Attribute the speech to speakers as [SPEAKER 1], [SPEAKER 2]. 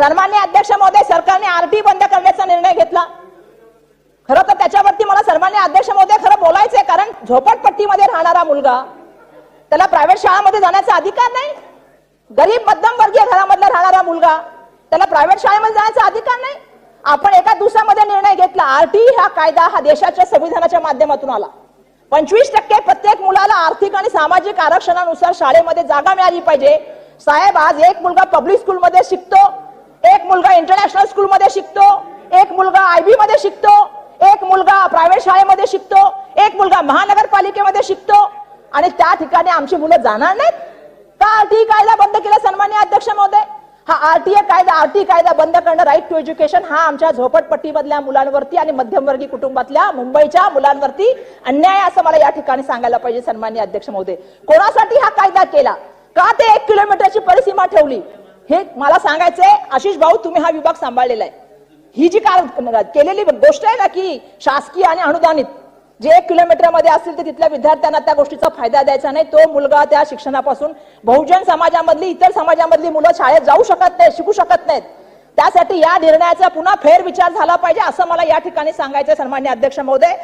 [SPEAKER 1] सन्मान्य अध्यक्ष महोदय सरकारने आरटी बंद करण्याचा निर्णय घेतला. खरं तर त्याच्यावरती मला सन्मान्य अध्यक्ष महोदय खरं बोलायचंय कारण झोपडपट्टीमध्ये राहणारा मुलगा त्याला प्रायव्हेट शाळामध्ये जाण्याचा अधिकार नाही. गरीब मध्यमवर्गीय घरामधला राहणारा मुलगा त्याला प्रायव्हेट शाळेमध्ये जाण्याचा अधिकार नाही. आपण एका दिवसामध्ये निर्णय घेतला आरटी हा कायदा हा देशाच्या संविधानाच्या माध्यमातून आला. पंचवीस टक्के प्रत्येक मुलाला आर्थिक आणि सामाजिक आरक्षणानुसार शाळेमध्ये जागा मिळाली पाहिजे. साहेब आज एक मुलगा पब्लिक स्कूलमध्ये शिकतो मुलगा इंटरनॅशनल स्कूलमध्ये शिकतो एक मुलगा आयबी मध्ये शिकतो एक मुलगा प्रायव्हेट शाळेमध्ये शिकतो एक मुलगा महानगरपालिकेमध्ये शिकतो. आणि त्या ठिकाणी आमची मुलं जाणार नाहीत. का आरटीई कायदा बंद केला सन्मान्य अध्यक्ष महोदय? हा आरटीए कायदा आरटी कायदा बंद करणं राईट टू एज्युकेशन हा आमच्या झोपडपट्टीमधल्या मुलांवरती आणि मध्यमवर्गीय कुटुंबातल्या मुंबईच्या मुलांवरती अन्याय असं मला या ठिकाणी सांगायला पाहिजे सन्मान्य अध्यक्ष महोदय. कोणासाठी हा कायदा केला? का ते एक किलोमीटरची परिसीमा ठेवली? हे मला सांगायचंय आशिष भाऊ तुम्ही हा विभाग सांभाळलेला आहे. ही जी काल केलेली गोष्ट आहे ना की शासकीय आणि अनुदानित जे एक किलोमीटरमध्ये असतील तर तिथल्या विद्यार्थ्यांना त्या गोष्टीचा फायदा द्यायचा नाही तो मुलगा त्या शिक्षणापासून बहुजन समाजामधली इतर समाजामधली मुलं शाळेत जाऊ शकत नाही शिकू शकत नाहीत. त्यासाठी या निर्णयाचा पुन्हा फेरविचार झाला पाहिजे असं मला या ठिकाणी सांगायचं सन्मान्य अध्यक्ष महोदय.